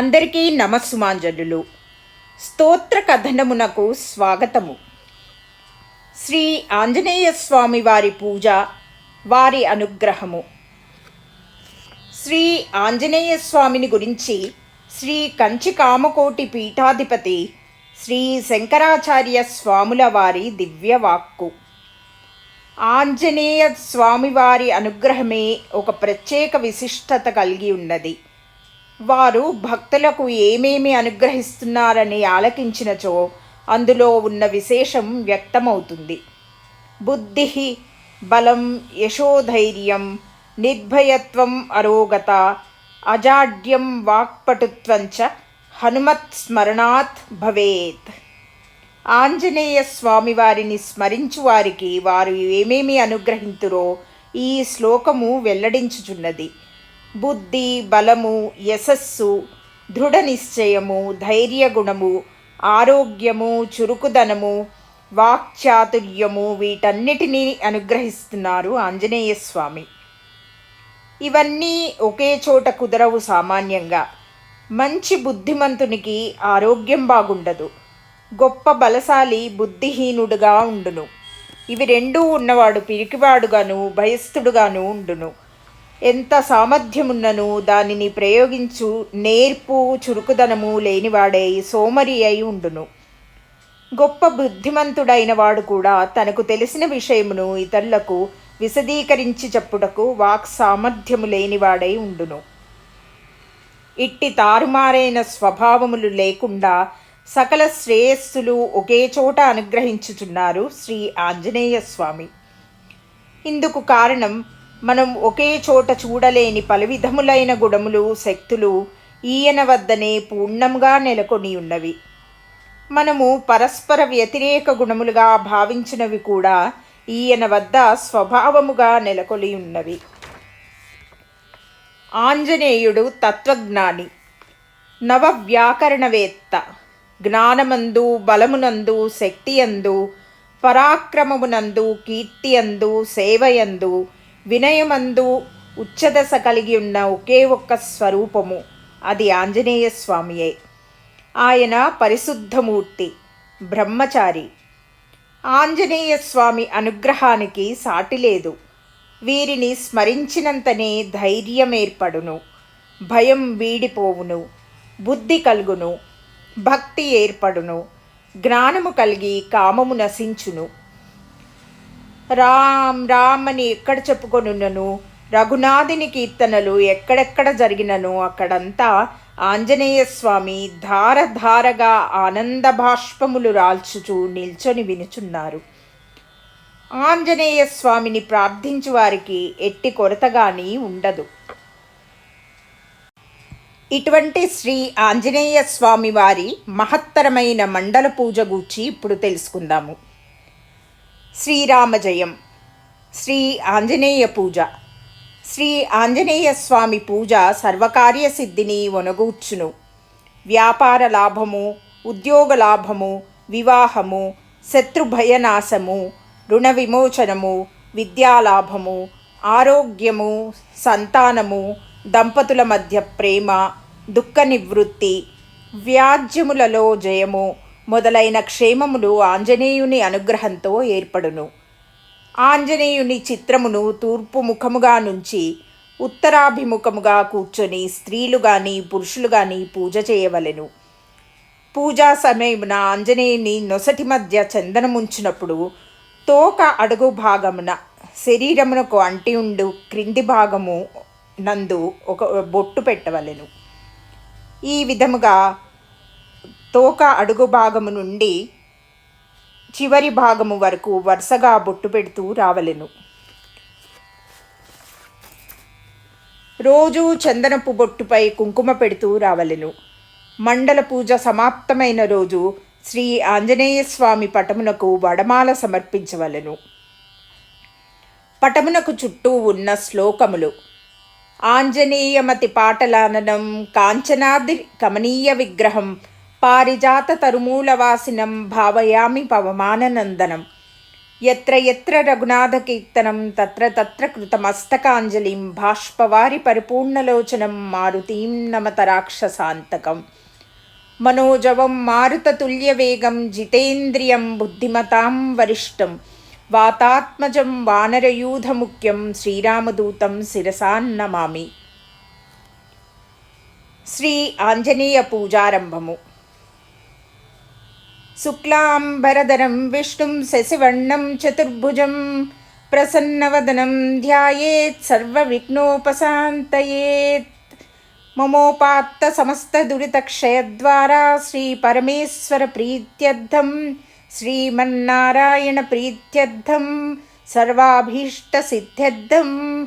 అందరికీ నమస్సుమాంజలు స్తోత్ర కథనమునకు స్వాగతము. శ్రీ ఆంజనేయ స్వామి వారి పూజ వారి అనుగ్రహము. శ్రీ ఆంజనేయ స్వామిని గురించి శ్రీ కంచి కామకోటి పీఠాధిపతి శ్రీ శంకరాచార్య స్వాముల వారి దివ్యవాక్కు. ఆంజనేయ స్వామివారి అనుగ్రహమే ఒక ప్రత్యేక విశిష్టత కలిగి ఉన్నది. వారు భక్తులకు ఏమేమి అనుగ్రహిస్తున్నారని ఆలకించినచో అందులో ఉన్న విశేషం వ్యక్తమవుతుంది. బుద్ధి బలం యశోధైర్యం నిర్భయత్వం అరోగత అజాడ్యం వాక్పటుత్వంచ హనుమత్ స్మరణాత్ భవేత్. ఆంజనేయ స్వామి వారిని స్మరించు వారికి వారు ఏమేమి అనుగ్రహింతురో ఈ శ్లోకము వెల్లడించుచున్నది. బుద్ధి బలము యశస్సు దృఢ నిశ్చయము ధైర్యగుణము ఆరోగ్యము చురుకుదనము వాక్చాతుర్యము వీటన్నిటినీ అనుగ్రహిస్తున్నారు ఆంజనేయ స్వామి ఇవన్నీ ఒకే చోట కుదరవు సామాన్యంగా. మంచి బుద్ధిమంతునికి ఆరోగ్యం బాగుండదు. గొప్ప బలశాలి బుద్ధిహీనుడుగా ఉండును. ఇవి రెండూ ఉన్నవాడు పిరికివాడుగాను భయస్థుడుగాను ఉండును. ఎంత సామర్థ్యమున్నను దానిని ప్రయోగించు నేర్పు చురుకుదనము లేనివాడై సోమరి అయి ఉండును. గొప్ప బుద్ధిమంతుడైన వాడు కూడా తనకు తెలిసిన విషయమును ఇతరులకు విశదీకరించి చెప్పుటకు వాక్ సామర్థ్యము లేనివాడై ఉండును. ఇట్టి తారుమారైన స్వభావములు లేకుండా సకల శ్రేయస్సులు ఒకే చోట అనుగ్రహించుచున్నారు శ్రీ ఆంజనేయ స్వామి. ఇందుకు కారణం మనం ఒకే చోట చూడలేని పలు విధములైన గుణములు శక్తులు ఈయన వద్దనే పూర్ణంగా నెలకొని ఉన్నవి. మనము పరస్పర వ్యతిరేక గుణములుగా భావించినవి కూడా ఈయన వద్ద స్వభావముగా నెలకొని ఉన్నవి. ఆంజనేయుడు తత్వజ్ఞాని నవ వ్యాకరణవేత్త జ్ఞానమందు బలమునందు శక్తియందు పరాక్రమమునందు కీర్తియందు సేవయందు వినయమందు ఉచ్చదశ కలిగి ఉన్న ఒకే ఒక్క స్వరూపము అది ఆంజనేయ స్వామియే ఆయన పరిశుద్ధమూర్తి బ్రహ్మచారి. ఆంజనేయ స్వామి అనుగ్రహానికి సాటి లేదు వీరిని స్మరించినంతనే ధైర్యం ఏర్పడును భయం వీడిపోవును. బుద్ధి కలుగును. భక్తి ఏర్పడును. జ్ఞానము కలిగి కామము నశించును. రామ్ రామ్ అని ఎక్కడ చెప్పుకొనున్నను? రఘునాథుని కీర్తనలు ఎక్కడెక్కడ జరిగినను? అక్కడంతా ఆంజనేయ స్వామి ధారధారగా ఆనంద బాష్పములు రాల్చుచూ నిల్చొని వినుచున్నారు. ఆంజనేయ స్వామిని ప్రార్థించు వారికి ఎట్టి కొరతగాని ఉండదు ఇటువంటి శ్రీ ఆంజనేయ స్వామి వారి మహత్తరమైన మండల పూజ గూర్చి ఇప్పుడు తెలుసుకుందాము. శ్రీరామ జయం శ్రీ ఆంజనేయ పూజ. శ్రీ ఆంజనేయ స్వామి పూజ సర్వకార్య సిద్ధిని వనగూర్చును వ్యాపార లాభము ఉద్యోగ లాభము వివాహము శత్రుభయనాశము రుణ విమోచనము విద్యాలాభము ఆరోగ్యము సంతానము దంపతుల మధ్య ప్రేమ దుఃఖ నివృత్తి వ్యాజ్యములలో జయము మొదలైన క్షేమములు ఆంజనేయుని అనుగ్రహంతో ఏర్పడును. ఆంజనేయుని చిత్రమును తూర్పు ముఖముగా నుంచి ఉత్తరాభిముఖముగా కూర్చొని స్త్రీలు కానీ పురుషులు కానీ పూజ చేయవలెను. పూజా సమయమున ఆంజనేయుని నొసటి మధ్య చందనముంచినప్పుడు తోక అడుగు భాగమున శరీరమునకు అంటి ఉండు క్రింది భాగము నందు ఒక బొట్టు పెట్టవలెను. ఈ విధముగా తోక అడుగు భాగము నుండి చివరి భాగము వరకు వరుసగా బొట్టు పెడుతూ రావలెను. రోజు చందనపు బొట్టుపై కుంకుమ పెడుతూ రావలెను. మండల పూజ సమాప్తమైన రోజు శ్రీ ఆంజనేయ స్వామి పటమునకు వడమాల సమర్పించవలెను. పటమునకు చుట్టూ ఉన్న శ్లోకములు ఆంజనేయమతి పాటలాననం కాంచనాది కమనీయ విగ్రహం పారిజాత తరుమూలవాసినం భావయామి పవమాననందనం. ఎత్ర ఎత్ర రఘునాథకీర్తనం తత్ర తత్ర కృతమస్తకాంజలిం బాష్పవారి పరిపూర్ణలోచనం మారుతీం నమత రాక్షసాంతకం మనోజవం మారుతతుల్యవేగం జితేంద్రియం బుద్ధిమతాం వరిష్టం. వాతాత్మజం వానరయూధముఖ్యం శ్రీరామదూతం శిరసాన్నమామి శ్రీ ఆంజనేయ పూజారంభము. శుక్లాంబరధరం విష్ణుం శశివర్ణం చతుర్భుజం ప్రసన్నవదనం ధ్యాయేత్ సర్వవిఘ్నోపశాంతయేత్. మమోపాత్త సమస్త దురితక్షయద్వారా శ్రీ పరమేశ్వర ప్రీత్యర్థం శ్రీమన్నారాయణ ప్రీత్యర్థం సర్వాభీష్ట సిద్ధ్యర్థం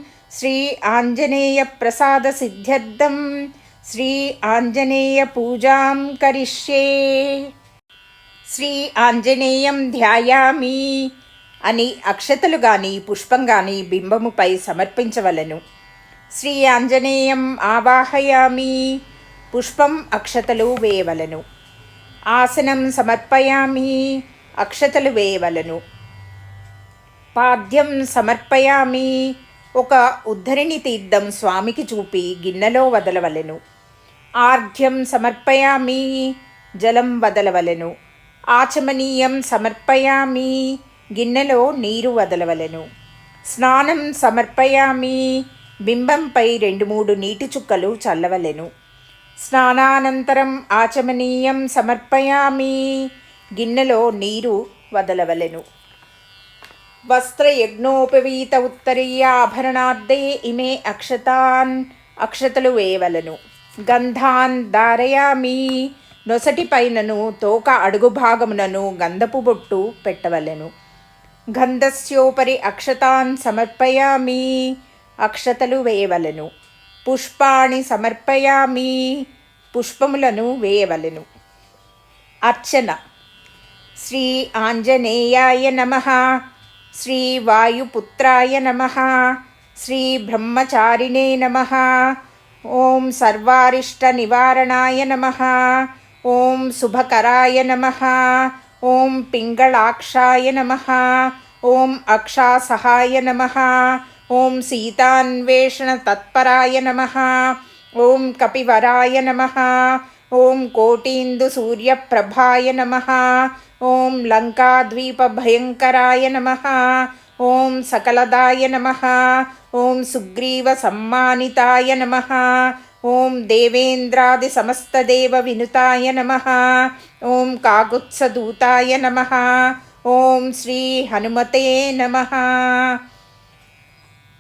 శ్రీ ఆంజనేయం ధ్యాయామి అని అక్షతలు గాని పుష్పం గాని బింబముపై సమర్పించవలను. శ్రీ ఆంజనేయం ఆవాహయామి పుష్పం అక్షతలు వేయవలను. ఆసనం సమర్పయామి అక్షతలు వేయవలను. పాద్యం సమర్పయామి ఒక ఉద్ధరిణి తీర్థం స్వామికి చూపి గిన్నెలో వదలవలెను. ఆర్ఘ్యం సమర్పయామి జలం వదలవలెను. ఆచమనీయం సమర్పయామి గిన్నెలో నీరు వదలవలను. స్నానం సమర్పయామి బింబంపై రెండు మూడు నీటి చుక్కలు చల్లవలెను. స్నానానంతరం ఆచమనీయం సమర్పయామి గిన్నెలో నీరు వదలవలెను. వస్త్రయజ్ఞోపవీత ఉత్తరీయ ఆభరణార్థే ఇమే అక్షతాన్ అక్షతలు వేయవలను. గంధాన్ ధారయామి నొసటి పైనను తోక అడుగు భాగమునను గంధపు బొట్టు పెట్టవలెను. గంధస్యోపరి అక్షతాన్ సమర్పయామి అక్షతలు వేయవలెను. పుష్పాణి సమర్పయామి పుష్పములను వేయవలెను. అర్చన. శ్రీ ఆంజనేయాయ నమ. శ్రీ వాయుపుత్రాయ నమ. శ్రీ బ్రహ్మచారిణే నమ. ఓం సర్వారిష్ట నివారణాయ నమ. ఓం శుభకరాయ నమ. ఓం పింగళాక్షాయ నమ. ఓం అక్షాసహాయ నమ. ఓం సీతాన్వేషణ తత్పరాయ నమ. ఓం కపివరాయ నమ. ఓం కోటీందు సూర్యప్రభాయ నమ. ఓం లంకాద్వీపభయంకరాయ నమ. ఓం సకలదాయ నమ. ఓం సుగ్రీవ సమ్మానితాయ నమ. ఓం దేవేంద్రాది సమస్తదేవ వినుతాయ నమ. ఓం కాగుత్సదూతాయ నమ. ఓం శ్రీ హనుమతే నమ.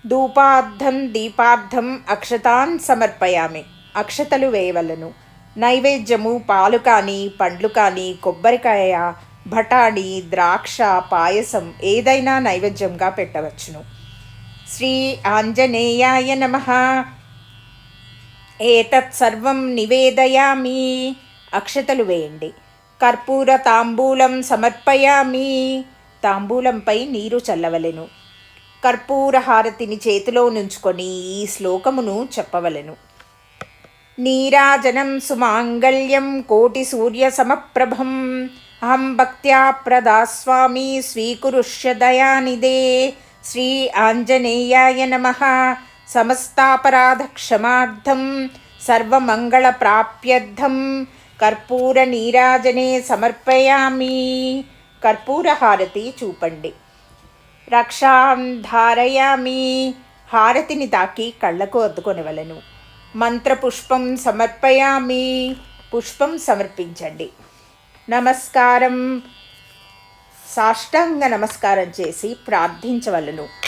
ధూపార్థం దీపార్థం అక్షతాన్ సమర్పయామి. అక్షతలు వేయవలను. నైవేద్యము పాలు కానీ పండ్లు కానీ కొబ్బరికాయ బఠాణీ ద్రాక్ష పాయసం ఏదైనా నైవేద్యంగా పెట్టవచ్చును. శ్రీ ఆంజనేయాయ నమ. ఏతత్ సర్వం నివేదయామి. అక్షతలు వేయండి. కర్పూర తాంబూలం సమర్పయామి. తాంబూలంపై నీరు చల్లవలెను. కర్పూర హారతిని చేతిలో నుంచుకొని ఈ శ్లోకమును చెప్పవలెను. నీరాజనం సుమాంగళ్యం కోటి సూర్య సమప్రభం. అహం భక్త్యా ప్రదాస్వామి స్వీకురుష్య దయానిదే. శ్రీ ఆంజనేయాయ నమ. సమస్తాపరాధక్షమార్థం సర్వమంగళప్రాప్యర్థం. కర్పూర నీరాజనే సమర్పయామి. కర్పూరహారతి చూపండి. రక్షాం ధారయామి. హారతిని తాకి కళ్ళకు అద్దుకొనివలను. మంత్రపుష్పం సమర్పయామి. పుష్పం సమర్పించండి. నమస్కారం. సాష్టాంగ నమస్కారం చేసి ప్రార్థించవలను.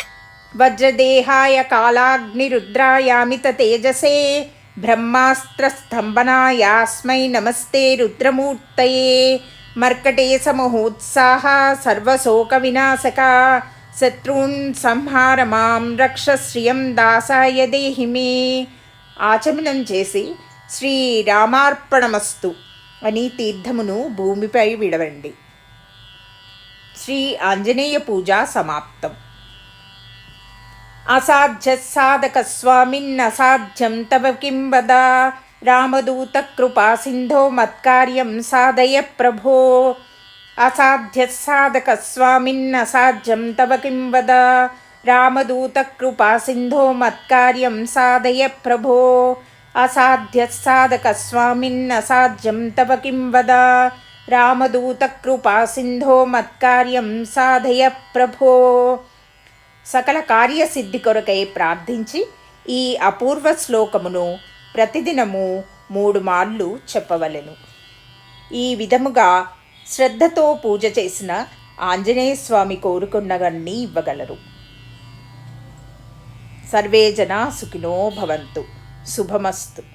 వజ్రదేహాయ కాళాగ్నిరుద్రాయామిత తేజసే బ్రహ్మాస్త్రస్తంభనాయాస్మై నమస్తే రుద్రమూర్తయే. మర్కటేశమహోత్సాహ సర్వశోక వినాశక శత్రూన్ సంహార మాం రక్షశ్రియం దాసాయ దేహి మే. ఆచమనం చేసి శ్రీరామార్పణమస్తు అని తీర్థమును భూమిపై విడవండి. శ్రీ ఆంజనేయ పూజ సమాప్తం. అసాధ్య సాధక స్వామిన్నసాధ్యం తవ కిం వద? రామదూత కృపా సింధో మత్కార్యం సాధయ ప్రభో. అసాధ్య సాధక స్వామిన్నసాధ్యం తవ కిం వద? రామదూత కృపా సింధో మత్కార్యం సాధయ ప్రభో. అసాధ్య సాధక స్వామిన్నసాధ్యం తవ కిం వద? రామదూత కృపా సింధో మత్కార్యం సాధయ ప్రభో. సకల కార్యసిద్ధి కొరకై ప్రార్థించి ఈ అపూర్వ శ్లోకమును ప్రతిదినము మూడు మార్లు చెప్పవలెను. ఈ విధముగా శ్రద్ధతో పూజ చేసిన ఆంజనేయ స్వామి కోరుకున్నవన్నీ ఇవ్వగలరు సర్వే జనా సుఖినో భవంతు. శుభమస్తు.